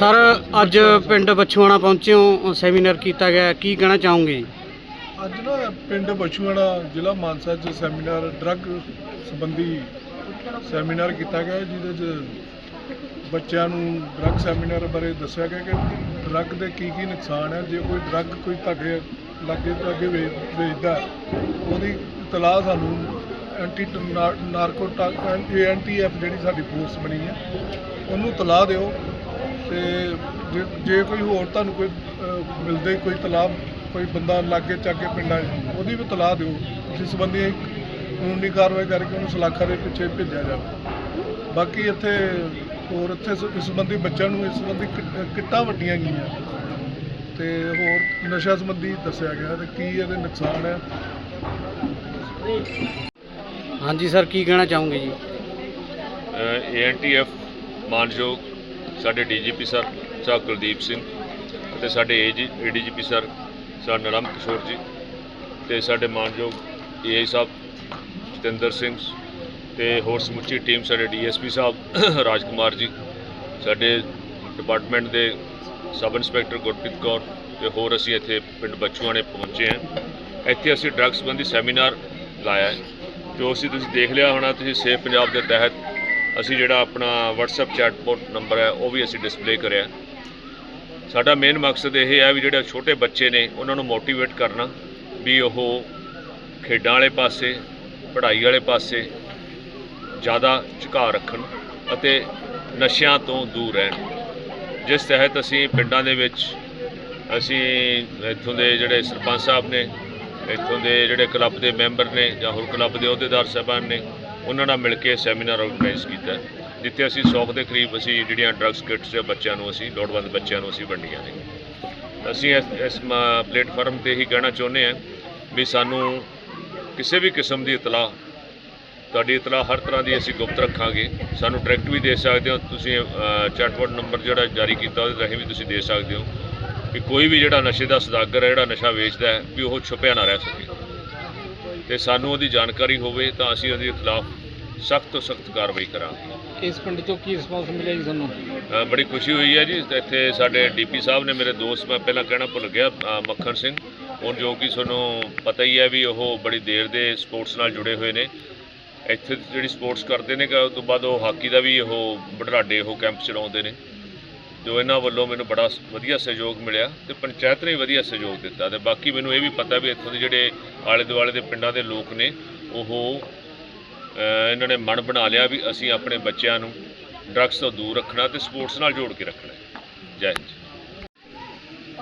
Sir, ਅੱਜ ਪਿੰਡ ਬਛੂਆਣਾ ਪਹੁੰਚੇ ਹੋ ਸੈਮੀਨਾਰ ਕੀਤਾ ਗਿਆ, ਕੀ ਕਹਿਣਾ ਚਾਹੋਗੇ? ਜੀ ਅੱਜ ਨਾ ਪਿੰਡ ਬਛੂਆਣਾ ਜ਼ਿਲ੍ਹਾ ਮਾਨਸਾ 'ਚ ਸੈਮੀਨਾਰ, ਡਰੱਗ ਸੰਬੰਧੀ ਸੈਮੀਨਾਰ ਕੀਤਾ ਗਿਆ ਜਿਹਦੇ 'ਚ ਬੱਚਿਆਂ ਨੂੰ ਡਰੱਗ ਸੈਮੀਨਾਰ ਬਾਰੇ ਦੱਸਿਆ ਗਿਆ ਕਿ ਡਰੱਗ ਦੇ ਕੀ ਕੀ ਨੁਕਸਾਨ ਹੈ, ਜੇ ਕੋਈ ਡਰੱਗ ਕੋਈ ਤੁਹਾਡੇ ਲਾਗੇ ਤੋਂ ਅੱਗੇ ਵੇਚਦਾ ਉਹਦੀ ਇਤਲਾਹ ਸਾਨੂੰ ਐਂਟੀ ਨਾਰਕੋ ਐਨਟੀਐਫ ਜਿਹੜੀ ਸਾਡੀ ਫੋਰਸ ਬਣੀ ਹੈ, ਉਹਨੂੰ ਤਲਾਹ ਦਿਓ। ਤੇ ਜੇ- ਜੇ ਕੋਈ ਹੋਰ ਤੁਹਾਨੂੰ ਕੋਈ ਅਹ, ਮਿਲਦੇ ਕੋਈ ਤਲਾਬ ਕੋਈ ਬੰਦਾ ਲਾਗੇ ਚਾਗੇ ਪਿੰਡਾਂ 'ਚ ਉਹਦੀ ਵੀ ਤਲਾਹ ਦਿਓ। ਜਿਸ ਸੰਬੰਧੀ ਅਸੀਂ ਕਾਨੂੰਨੀ ਕਾਰਵਾਈ ਕਰਕੇ ਉਹਨੂੰ ਸਲਾਖਾ ਦੇ ਪਿੱਛੇ ਭੇਜਿਆ ਜਾਵੇ। ਬਾਕੀ ਇੱਥੇ ਹੋਰ ਇੱਥੇ ਸ- ਇਸ ਸੰਬੰਧੀ ਬੱਚਿਆਂ ਨੂੰ ਇਸ ਸੰਬੰਧੀ ਕਿੱਟ- ਕਿੱਟਾਂ ਵੰਡੀਆਂ ਗਈਆਂ। ਤੇ ਹੋਰ ਨਸ਼ਾ ਸੰਬੰਧੀ ਦੱਸਿਆ ਗਿਆ ਤੇ ਕੀ ਇਹਦੇ ਨੁਕਸਾਨ ਹੈ। ਹਾਂਜੀ ਸਰ ਕੀ ਕਹਿਣਾ ਚਾਹੋਗੇ ਜੀ? ਏਐਨਟੀਐਫ ਮਾਨਯੋਗ ਸਾਡੇ ਡੀਜੀਪੀ ਸਰ ਸਾਹਿਬ ਕੁਲਦੀਪ ਸਿੰਘ ਅਤੇ ਸਾਡੇ ਏਡੀਜੀਪੀ ਸਰ ਸਾਹਿਬ ਨਰਮ ਕਿਸ਼ੋਰ ਜੀ ਤੇ ਸਾਡੇ ਮਾਨਯੋਗ ਏਆਈ ਸਾਹਿਬ ਜਤਿੰਦਰ ਸਿੰਘ ਤੇ ਹੋਰ ਸਮੁੱਚੀ ਟੀਮ ਸਾਡੇ ਡੀਐਸਪੀ ਸਾਹਿਬ ਰਾਜਕੁਮਾਰ ਜੀ, ਸਾਡੇ ਡਿਪਾਰਟਮੈਂਟ ਦੇ ਸਬ ਇੰਸਪੈਕਟਰ ਗੁਰਪ੍ਰੀਤ ਕੌਰ ਤੇ ਹੋਰ ਅਸੀਂ ਇੱਥੇ ਪਿੰਡ ਬਚੂਆਣੇ ਪਹੁੰਚੇ ਹਾਂ। ਇੱਥੇ ਅਸੀਂ ਡਰੱਗ ਸੰਬੰਧੀ ਸੈਮੀਨਾਰ ਲਾਇਆ ਹੈ, ਜੋ ਅਸੀਂ ਤੁਸੀਂ ਦੇਖ ਲਿਆ ਹੋਣਾ, ਤੁਸੀਂ ਸੇਫ ਪੰਜਾਬ ਦੇ ਤਹਿਤ ਅਸੀਂ ਜਿਹੜਾ ਆਪਣਾ WhatsApp ਚੈਟਬੋਟ ਨੰਬਰ ਹੈ, ਉਹ ਵੀ ਅਸੀਂ ਡਿਸਪਲੇ ਕਰਿਆ। ਸਾਡਾ ਮੇਨ ਮਕਸਦ ਇਹ ਹੈ ਵੀ ਜਿਹੜੇ ਛੋਟੇ ਬੱਚੇ ਨੇ, ਉਹਨਾਂ ਨੂੰ ਮੋਟੀਵੇਟ ਕਰਨਾ ਵੀ ਉਹ ਖੇਡਾਂ ਵਾਲੇ ਪਾਸੇ, ਪੜ੍ਹਾਈ ਵਾਲੇ ਪਾਸੇ ਜ਼ਿਆਦਾ ਝੁਕਾਅ ਰੱਖਣ ਅਤੇ ਨਸ਼ਿਆਂ ਤੋਂ ਦੂਰ ਰਹਿਣ। ਜਿਸ ਤਹਿਤ ਅਸੀਂ ਪਿੰਡਾਂ ਦੇ ਵਿੱਚ, ਅਸੀਂ ਇੱਥੋਂ ਦੇ ਜਿਹੜੇ ਸਰਪੰਚ ਸਾਹਿਬ ਨੇ, ਇੱਥੋਂ ਦੇ ਜਿਹੜੇ ਕਲੱਬ ਦੇ ਮੈਂਬਰ ਨੇ ਜਾਂ ਹੋਰ ਕਲੱਬ ਦੇ ਅਹੁਦੇਦਾਰ ਸਾਹਿਬਾਨ ਨੇ ਉਹਨਾਂ ਨਾਲ ਮਿਲ ਕੇ ਸੈਮੀਨਾਰ ਆਰਗੇਨਾਈਜ਼ ਕੀਤਾ। ਜਿੱਥੇ ਅਸੀਂ 100 ਦੇ ਕਰੀਬ ਅਸੀਂ ਜਿਹੜੀਆਂ ਡਰੱਗਸ, ਕਿਟਸ ਬੱਚਿਆਂ ਨੂੰ ਅਸੀਂ, ਲੋੜਵੰਦ ਬੱਚਿਆਂ ਨੂੰ ਅਸੀਂ ਵੰਡੀਆਂ ਨੇ। ਅਸੀਂ ਇਸ ਇਸ ਮ- ਪਲੇਟਫਾਰਮ ਤੇ ਹੀ ਕਹਿਣਾ ਚਾਹੁੰਦੇ ਹਾਂ ਵੀ ਸਾਨੂੰ ਕਿਸੇ ਵੀ ਕਿਸਮ ਦੀ ਇਤਲਾਹ, ਤੁਹਾਡੀ ਇਤਲਾਹ ਹਰ ਤਰ੍ਹਾਂ ਦੀ ਅਸੀਂ ਗੁਪਤ ਰੱਖਾਂਗੇ। ਸਾਨੂੰ ਡਾਇਰੈਕਟ ਵੀ ਦੇ ਸਕਦੇ ਹੋ। ਤੁਸੀਂ ਚੈਟਬੋਟ ਨੰਬਰ ਜਿਹੜਾ ਜਾਰੀ ਕੀਤਾ ਉਹਦੇ ਰਾਹੀਂ ਵੀ ਤੁਸੀਂ ਦੇ ਸਕਦੇ ਹੋ ਕਿ ਕੋਈ ਵੀ ਜਿਹੜਾ ਨਸ਼ੇ ਦਾ ਸਦਾਗਰ ਹੈ, ਜਿਹੜਾ ਨਸ਼ਾ ਵੇਚਦਾ ਹੈ, ਵੀ ਉਹ ਛੁਪਿਆ ਨਾ ਰਹਿ ਸਕੇ। ਤੇ ਸਾਨੂੰ ਉਹਦੀ ਜਾਣਕਾਰੀ ਹੋਵੇ ਤਾਂ ਅਸੀਂ ਉਹਦੇ ਖਿਲਾਫ ਸਖਤ ਤੋਂ ਸਖਤ ਕਾਰਵਾਈ ਕਰਾਂਗੇ। ਇਸ ਪਿੰਡ ਤੋਂ ਕੀ ਰਿਸਪਾਂਸ ਮਿਲਿਆ ਜੀ ਤੁਹਾਨੂੰ? ਅ, ਬੜੀ ਖੁਸ਼ੀ ਹੋਈ ਹੈ ਜੀ। ਇੱਥੇ ਸਾਡੇ ਡੀਪੀ ਸਾਹਿਬ ਨੇ ਮੇਰੇ ਦੋਸਤ ਮੈਂ ਪਹਿਲਾਂ ਕਹਿਣਾ ਭੁੱਲ ਗਿਆ ਅ, ਮੱਖਣ ਸਿੰਘ। ਉਹ ਜੋ ਕਿ ਤੁਹਾਨੂੰ ਪਤਾ ਹੀ ਹੈ ਵੀ ਉਹ ਬੜੀ ਦੇਰ ਦੇ ਸਪੋਰਟਸ ਨਾਲ ਜੁੜੇ ਹੋਏ ਨੇ। ਇੱਥੇ ਜਿਹੜੀ ਸਪੋਰਟਸ ਕਰਦੇ ਨੇ ਕਿ ਉਸ ਤੋਂ ਬਾਅਦ ਉਹ ਹਾਕੀ ਦਾ ਵੀ ਉਹ ਬੜਰਾਡੇ ਉਹ ਕੈਂਪ ਚਲਾਉਂਦੇ ਨੇ। ਜੋ ਇਹਨਾਂ ਵੱਲੋਂ ਮੈਨੂੰ ਬੜਾ ਵਧੀਆ ਸਹਿਯੋਗ ਮਿਲਿਆ ਤੇ ਪੰਚਾਇਤ ਨੇ ਵੀ ਵਧੀਆ ਸਹਿਯੋਗ ਦਿੱਤਾ ਤੇ ਬਾਕੀ ਮੈਨੂੰ ਇਹ ਵੀ ਪਤਾ ਵੀ ਇੱਥੋਂ ਦੇ ਜਿਹੜੇ ਆਲੇ ਦੁਆਲੇ ਦੇ ਪਿੰਡਾਂ ਦੇ ਲੋਕ ਨੇ ਉਹ ਇਹਨਾਂ ਨੇ ਮਨ ਬਣਾ ਲਿਆ ਵੀ ਅਸੀਂ ਆਪਣੇ ਬੱਚਿਆਂ ਨੂੰ ਡਰੱਗਸ ਤੋਂ ਦੂਰ ਰੱਖਣਾ ਤੇ ਸਪੋਰਟਸ ਨਾਲ ਜੋੜ ਕੇ ਰੱਖਣਾ ਹੈ। ਜੈ ਹਿੰਦ।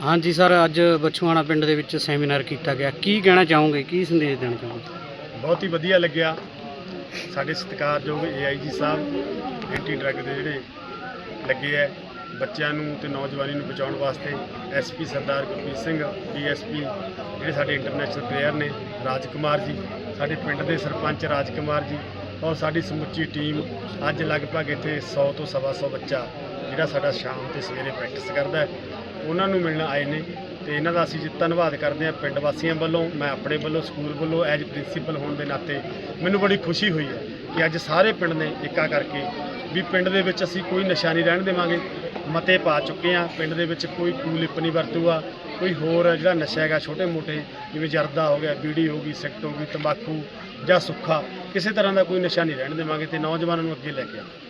ਹਾਂਜੀ ਸਰ ਅੱਜ ਬਛੂਆਣਾ ਪਿੰਡ ਦੇ ਵਿੱਚ ਸੈਮੀਨਾਰ ਕੀਤਾ ਗਿਆ। ਕੀ ਕਹਿਣਾ ਚਾਹੋਗੇ? ਕੀ ਸੰਦੇਸ਼ ਦੇਣਾ ਚਾਹੋਗੇ? ਬਹੁਤ ਹੀ ਵਧੀਆ ਲੱਗਿਆ। ਸਾਡੇ ਸਤਿਕਾਰਯੋਗ ਏਆਈਜੀ ਸਾਹਿਬ ਐਂਟੀ ਡਰੱਗ ਦੇ ਜਿਹੜੇ ਲੱਗੇ ਐ ਬੱਚਿਆਂ ਨੂੰ ਤੇ ਨੌਜਵਾਨੀ ਨੂੰ ਬਚਾਉਣ ਵਾਸਤੇ ਐਸਪੀ ਸਰਦਾਰ ਗੁਰਪ੍ਰੀਤ ਸਿੰਘ ਡੀਐਸਪੀ ਜਿਹੜੇ ਸਾਡੇ ਇੰਟਰਨੈਸ਼ਨਲ ਪਲੇਅਰ ਨੇ ਰਾਜ ਕੁਮਾਰ ਜੀ, ਸਾਡੇ ਪਿੰਡ ਦੇ ਸਰਪੰਚ ਰਾਜ ਕੁਮਾਰ ਜੀ ਔਰ ਸਾਡੀ ਸਮੁੱਚੀ ਟੀਮ ਅੱਜ ਲਗਭਗ ਇੱਥੇ 100 ਤੋਂ ਸਵਾ ਸੌ ਬੱਚਾ ਜਿਹੜਾ ਸਾਡਾ ਸ਼ਾਮ ਤੇ ਸਵੇਰੇ ਪ੍ਰੈਕਟਿਸ ਕਰਦਾ ਹੈ। ਉਹਨਾਂ ਨੂੰ ਮਿਲਣ ਆਏ ਨੇ ਤੇ ਇਹਨਾਂ ਦਾ ਅਸੀਂ ਜੀ ਧੰਨਵਾਦ ਕਰਦੇ ਹਾਂ ਪਿੰਡ ਵਾਸੀਆਂ ਵੱਲੋਂ, ਮੈਂ ਆਪਣੇ ਵੱਲੋਂ, ਸਕੂਲ ਵੱਲੋਂ, ਐਜ ਪ੍ਰਿੰਸੀਪਲ ਹੋਣ ਦੇ ਨਾਤੇ ਮੈਨੂੰ ਬੜੀ ਖੁਸ਼ੀ ਹੋਈ ਹੈ ਕਿ ਅੱਜ ਸਾਰੇ ਪਿੰਡ ਨੇ ਇੱਕਾ ਕਰਕੇ ਵੀ ਪਿੰਡ ਦੇ ਵਿੱਚ ਅਸੀਂ ਕੋਈ ਨਸ਼ਾ ਨਹੀਂ ਰਹਿਣ ਦੇਵਾਂਗੇ। ਮਤੇ ਪਾ ਚੁੱਕੇ ਹਾਂ। ਪਿੰਡ ਦੇ ਵਿੱਚ ਕੋਈ ਕੂਲਿਪ ਨਹੀਂ ਵਰਤੂਗਾ। ਕੋਈ ਹੋਰ ਜਿਹੜਾ ਨਸ਼ਾ ਹੈਗਾ, ਛੋਟੇ ਮੋਟੇ, ਜਿਵੇਂ ਜਰਦਾ ਹੋ ਗਿਆ, ਬੀੜੀ ਹੋ ਗਈ, ਸਿਗਰਟ ਹੋ ਗਈ, ਤੰਬਾਕੂ ਜਾਂ ਸੁੱਖਾ, ਕਿਸੇ ਤਰ੍ਹਾਂ ਦਾ ਕੋਈ ਨਸ਼ਾ ਨਹੀਂ ਰਹਿਣ ਦੇਵਾਂਗੇ ਤੇ ਨੌਜਵਾਨਾਂ ਨੂੰ ਅੱਗੇ ਲੈ ਕੇ ਆਵਾਂਗੇ।